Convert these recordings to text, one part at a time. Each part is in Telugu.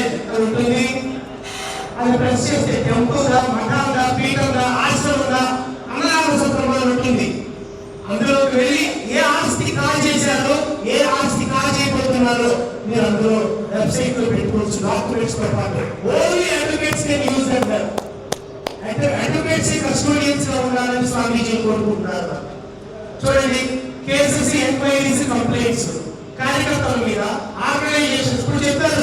జెడ్ ఉంటుంది. అది ప్రెస్ చేస్తే టెంపుల్గా మఠంగా పీఠంగా ఆశ్రమంగా అన్నదాన సత్రం ఉంటుంది. అందులోకి వెళ్ళి ఏ ఆస్తి కాల్ చేశారో ఏ ఆస్తి కాల్ చేయబోతున్నారో మీరు అందులో వెబ్సైట్లో పెట్టుకోవచ్చు డాక్యుమెంట్స్తో పాటు. ఓన్లీ అడ్వకేట్స్ కెన్ యూజ్ అంటారు. అయితే అడ్వకేట్స్ కస్టోడియన్స్గా ఉండాలని స్వామీజీ కోరుకుంటున్నారు. చూడండి కేసెస్ ఎంక్వైరీస్ కంప్లైంట్స్ కార్యకర్తల మీద ఆర్గనైజేషన్స్. ఇప్పుడు చెప్పారు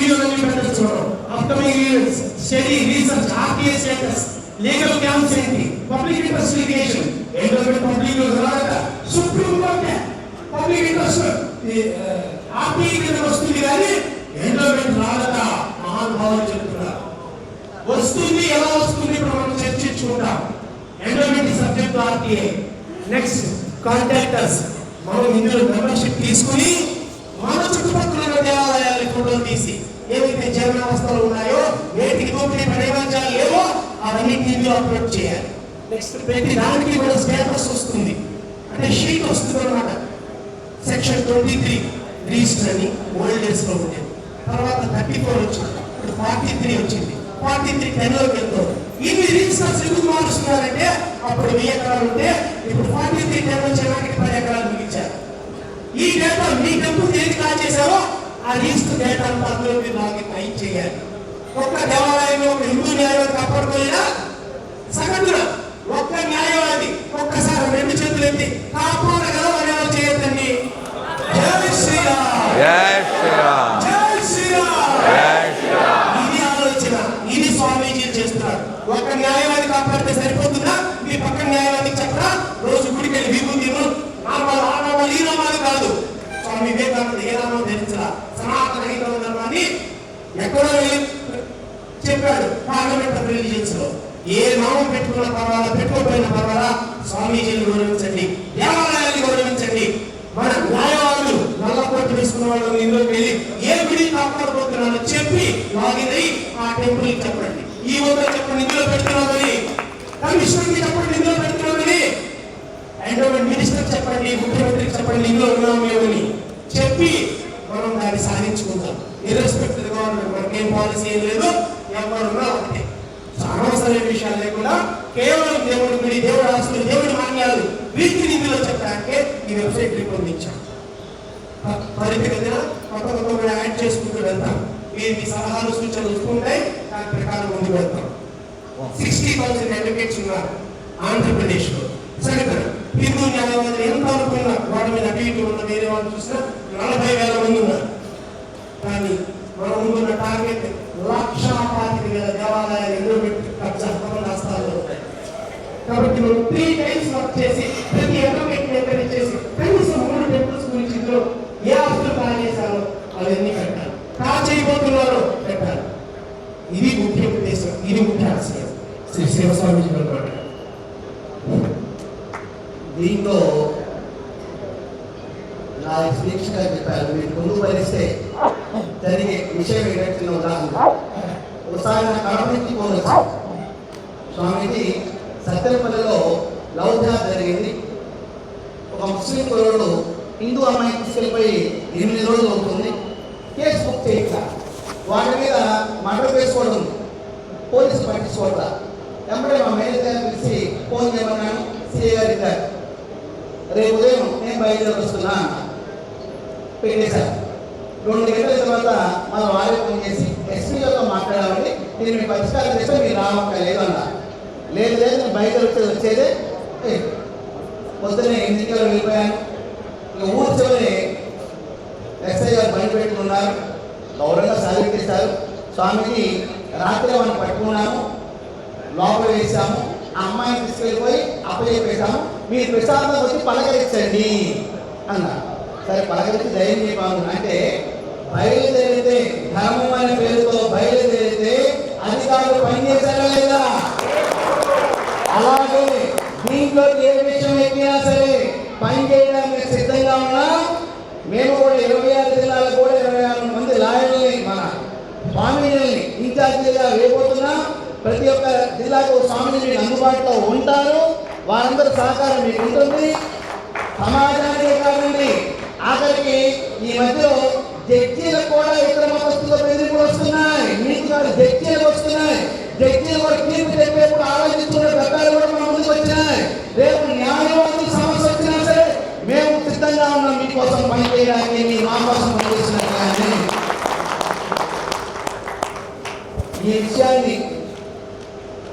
study research RTA status legal camps public interest litigation endowment public రాక supreme court public interest RTA కింద వస్తుంది కానీ ఎండోమెంట్ రాలక మహానుభావులు చెప్తున్నారు వస్తుంది ఎలా వస్తుంది ఇప్పుడు మనం చర్చించుకుంటాం. Endowment subject RTA next contractors మనం ఇందులో మెంబర్షిప్ తీసుకుని మన చుట్టుపక్కల దేవాలయాలు ఫోటోలు తీసి ఏవైతే జీర్ణావస్థలు ఉన్నాయో వేటికి దోపిడీ పడేవాంచాలు లేవో అవన్నీ టీవీలో అప్లోడ్ చేయాలి. నెక్స్ట్ ప్రతి దానికి కూడా స్టేటస్ వస్తుంది. అంటే షీట్ వస్తుంది అనమాట సెక్షన్ ట్వంటీ త్రీ రిజిస్టర్ అని ఓల్డ్ డేస్లో ఉండేది. తర్వాత థర్టీ ఫోర్ వచ్చింది. ఇప్పుడు ఫార్టీ త్రీ వచ్చింది. ఫార్టీ త్రీ టెన్లోకి వెళ్తాం. ఇవి రిజిస్టర్స్ ఎందుకు మారుస్తున్నారంటే అప్పుడు వెయ్యి ఎకరాలు ఉంటే ఇప్పుడు ఫార్టీ త్రీ టెన్ వచ్చేవాటికి పది ఎకరాలు మిగిల్చారు. ఈ డేటా మీ డబ్బు దేనికి కాల్ చేశారో ఆ రిజిస్టర్ అంతా అందులో మీరు అయి చేయాలి. ఒక్క దేవాలయంలో ఒక హిందూ న్యాయవాది కాపాడుకోలేదా సగటున ఒక్క న్యాయవాది ఒక్కసారి రెండు చేతులు ఎత్తి కాపాడగలవు అనేవాళ్ళు చేయొద్దండి? జై శ్రీరామ్. జై శ్రీరామ్. జై శ్రీరామ్. జై శ్రీరామ్. ఇది ఆలోచన. ఇది స్వామీజీ చేస్తున్నారు. ఒక న్యాయవాది కాపాడితే సరిపోతుందా? మీ పక్క న్యాయవాదికి చెప్పరా? రోజు గుడికి వెళ్ళి విభూతిను ఆ నామాలు ఈ నామాలు కాదు. స్వామి వివేకానంద ఏ నామం ధరించరా? అని ఎక్కడో చెప్పాడు పార్లమెంట్ ఆఫ్ రిలీజియన్స్లో ఏ నామం పెట్టుకున్న పర్వాలా పెట్టుకోపోయిన పర్వాలా స్వామీజీని గౌరవించండి దేవాలయాన్ని గౌరవించండి మన న్యాయవాదులు నల్ల కోట్లు తీసుకున్న వాళ్ళు ఇందులోకి వెళ్ళి ఏ గుడి కాపాడబోతున్నారో చెప్పి లాగిన్ అయ్యి ఆ టెంపుల్ చెప్పండి ఈ వద్ద చెప్పండి ఇందులో పెడుతున్నామని కమిషనర్కి చెప్పండి ఇందులో పెడుతున్నామని ఎండోమెంట్ మినిస్టర్ చెప్పండి ముఖ్యమంత్రికి చెప్పండి ఇందులో ఉన్నాం మేమని చెప్పి మనం దాన్ని సాధించుకుందాం ఇర్రెస్పెక్ట్ గవర్నమెంట్ మనకేం పాలసీ ఏం లేదు ఎవరున్నా ఒకటే సో అనవసరమైన విషయాలు లేకుండా కేవలం దేవుడి గుడి దేవుడి ఆస్తులు దేవుడి మాన్యాలు వీటిని ఇందులో చెప్పడానికి ఈ వెబ్సైట్ రూపొందించాం. ప- పరిధి కదా కొత్త కొత్త కూడా యాడ్ చేసుకుంటూ వెళ్తాం. మీరు మీ సలహాలు సూచనలు వస్తుంటాయి. దాని ప్రకారం ముందుకు వెళ్తాం. సిక్స్టీ థౌసండ్ అడ్వకేట్స్ ఉన్నారు ఆంధ్రప్రదేశ్లో సగటున హిందూ న్యాయవాదులు ఎంత అనుకున్నా వాటి మీద అటు ఇటు ఉన్న వేరే వాళ్ళు చూసినా నలభై వేల మంది ఉన్నారు. కానీ మనం ముందున్న టార్గెట్ లక్ష కాబట్టి త్రీ టైమ్స్ వర్క్ చేసి ప్రతి అడ్వకేట్ ఎంకరేజ్ చేసి కనీసం మూడు టెంపుల్స్ గురించి ఇందులో ఏ ఆస్తులు కాల్ చేశారో అవన్నీ కట్టాలి. కా చేయబోతున్నారో కట్టాలి. ఇది ముఖ్య ఉద్దేశం ఇది ముఖ్య ఆశయం. శ్రీ శివస్వామి గారు దీంట్లో నా ఎక్స్పీరియన్స్ చెప్పారు మీరు ముందు పరిస్తే జరిగే విషయం ఏంటంటే ఉదాహరణ. ఒకసారి నా కడప నుంచి పోవచ్చు స్వామీజీ సత్తెనపల్లిలో లవ్ జాబ్ జరిగింది. ఒక ముస్లిం కుర్రోడు హిందూ అమ్మాయి తీసుకెళ్ళిపోయి ఎనిమిది రోజులు అవుతుంది. కేసు బుక్ చేయట్లా వాటి మీద మర్డర్ వేసుకోవడం ఉంది. పోలీసు పట్టించుకోవట్లా. వెంబడే మా మేనేజర్ గారిని పిలిచి ఫోన్ చేయమన్నాను. సిఏ గారి రేపు ఉదయం నేను బయలుదేరి వస్తున్నా పెట్టేశారు. రెండు గంటల తర్వాత మన ఆరోగ్యం ఫోన్ చేసి ఎస్పీలతో మాట్లాడామండి దీన్ని మీ పరిష్కారం చేస్తే మీరు రావక్కర్లేదు అన్న లేదు లేదు బయట వచ్చేది వచ్చేదే. ఏ, పొద్దున్నే ఎన్నికలు వెళ్ళిపోయాను. ఇక ఊరు చివరి ఎస్ఐ గారు బండి పెట్టుకున్నారు. గౌరవంగా సాధించేశారు స్వామికి రాత్రి మనం పట్టుకున్నాము లోపల వేసాము ఆ అమ్మాయిని తీసుకెళ్ళిపోయి అప్పచెప్పేసాము మీరు ప్రసాదం వచ్చి పలకరించండి అన్నారు. సరే పలకరించి ధైర్యం చెప్పాము అంటే బయలుదేరితే ధర్మం అనే పేరుతో బయలుదేరితే అధికారులు పనిచేశారా లేదా? అలాగే దీంట్లో ఏ విషయం ఎక్కినా సరే పని చేయడానికి సిద్ధంగా ఉన్నా మేము కూడా ఇరవై ఆరు జిల్లాలు కూడా ఇరవై ఆరు మంది లాయర్లని మన స్వామిని ఇన్ఛార్జీగా వేయబోతున్నా. ప్రతి ఒక్క జిల్లాకు స్వామిని అందుబాటులో ఉంటారు. వారందరి సహకారం మీకు ఉంటుంది. సమాజానికి కాదండి ఆఖరికి ఈ మధ్యలో జడ్జీలకు కూడా ఇతర మతస్థుల బెదిరింపులు వస్తున్నాయి. మీకు కాదు జడ్జీలకు వస్తున్నాయి. జడ్జీలు కూడా తీర్పు చెప్పేప్పుడు ఆలోచిస్తున్నారు సిద్ధంగా ఉన్నాం మీకోసం పనిచేయడానికి మీ మా కోసం పని ఈ విషయాన్ని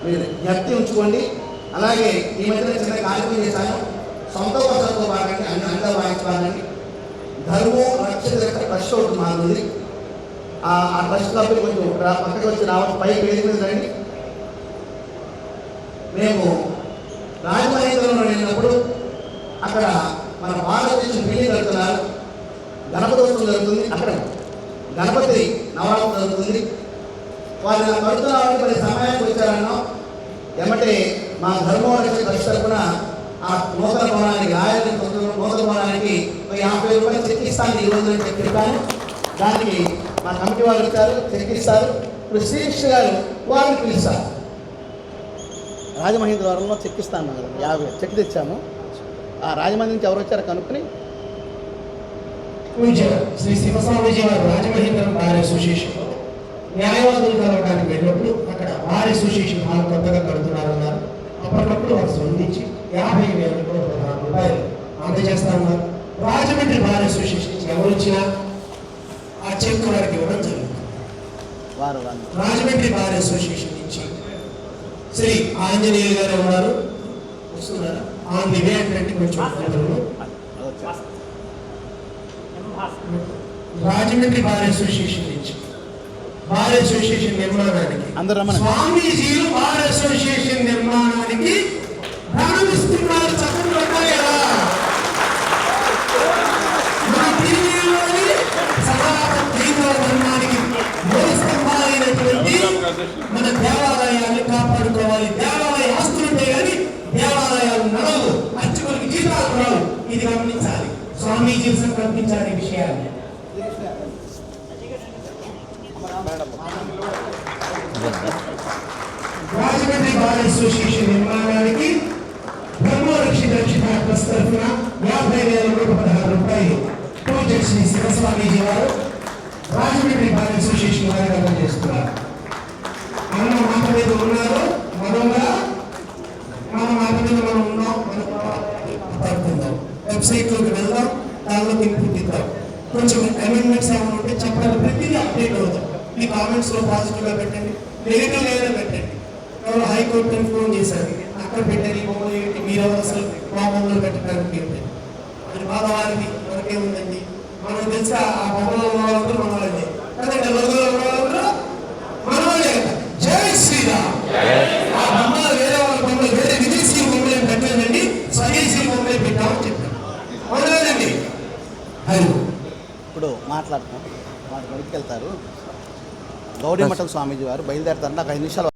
మీరు జ్ఞప్తి ఉంచుకోండి. అలాగే ఈ మధ్యన చిన్న కార్యక్రమం చేశాను. సొంత వర్షంతో భాగంగా అన్ని అంతా వాయించాలని ధర్మం రక్షిత యొక్క ట్రస్ట్ ఒకటి మారుంది ఆ ట్రస్ట్ సభ్యులు కొంచెం పక్కకి వచ్చి రావచ్చు పై పేరు మీద రండి. మేము రాజమహేంద్రంలో వెళ్ళినప్పుడు అక్కడ మన భారతదేశం పెళ్ళి కడుతున్నారు గణపతి జరుగుతుంది. అక్కడ గణపతి నవరాత్రి జరుగుతుంది. వాళ్ళు ఇలా కడుతున్నామని మరి సమయానికి వచ్చారన్నా ఏమంటే మా ధర్మవరం ట్రస్ట్ తరఫున ఆ నూతన భవనానికి ఆయన నూతన భవనానికి యాభై రూపాయలు చెక్కిస్తాను ఈ రోజు నేను చెప్పి చెప్పాను దానికి మా కమిటీ వాళ్ళు వచ్చారు చెక్కిస్తారు ఇప్పుడు శ్రీకృష్ణ గారు వారిని పిలుస్తారు. రాజమహేంద్రవరంలో చెక్కిస్తాను యాభై చెక్ తెచ్చాము. ఆ రాజమండ్రి నుంచి ఎవరు వచ్చారో కనుక్కుని పూజ్య శ్రీ శివస్వామీజీ వారు రాజమహేంద్రం బార్ అసోసియేషన్ న్యాయవాదులు కలవడానికి వెళ్ళినప్పుడు అక్కడ బార్ అసోసియేషన్ వాళ్ళు కొత్తగా కడుతున్నారు అన్నారు. అప్పటికప్పుడు వారు స్పందించి యాభై వేల రూపాయలు అందజేస్తా ఉన్నారు. రాజమండ్రి బార్ అసోసియేషన్ ఎవరు వచ్చినా ఆ చెక్ వారికి ఇవ్వడం జరుగుతుంది. రాజమండ్రి బార్ అసోసియేషన్ నుంచి శ్రీ ఆంజనేయులు గారు ఉన్నారు. వస్తున్నారా? ఆన్ ది వే అంటే కొంచెం. రాజమండ్రి బార్ అసోసియేషన్ నుంచి. బార్ అసోసియేషన్ నిర్మాణానికి. స్వామీజీలు బార్ అసోసియేషన్ నిర్మాణానికి ప్రారంభిస్తున్నారు. చక్కని స్వామీజీ సంకల్పించాలి ఈ విషయాన్ని రాజమండ్రి బార్ అసోసియేషన్ నిర్మాణానికి బ్రహ్మరక్షి రక్షిత ట్రస్ట్ తరఫున యాభై వేల నూట పదహారు రూపాయలు ప్రాజెక్ట్ శ్రీ శివస్వామీజీ వారు రాజమండ్రి బార్ అసోసియేషన్ వారికి చేస్తున్నారు. అన్న మాట మీద ఉన్నారు? మనంగా మన మాట మీద మనం ఉన్నాం మన పడుకుందాం వెబ్సైట్లోకి వెళ్దాం దానిలోకి ఇన్పుట్ ఇద్దాం కొంచెం అమెండ్మెంట్స్ ఏమైనా ఉంటే చెప్పాలి ప్రతిదీ అప్డేట్ అవుతాం మీ కామెంట్స్లో పాజిటివ్గా పెట్టండి నెగిటివ్ ఏదైనా పెట్టండి. ఎవరు హైకోర్టుని ఫోన్ చేశారు. అక్కడ పెట్టారు ఈ బొమ్మలు ఏంటి? మీరు ఎవరు అసలు మా బొమ్మలు పెట్టడానికి ఏంటి? అది మాధవారికి మనకే ఉందండి మనకు తెలిసి ఆ ఆ బొమ్మలో ఉన్న వాళ్ళందరూ మన కదండి లోగోలో ఉన్న వాళ్ళందరూ ఇప్పుడు మాట్లాడతాం వారు బయటికి వెళ్తారు. గౌరీ మఠం స్వామీజీ వారు బయలుదేరుతారు. నాకు ఐదు నిమిషాలు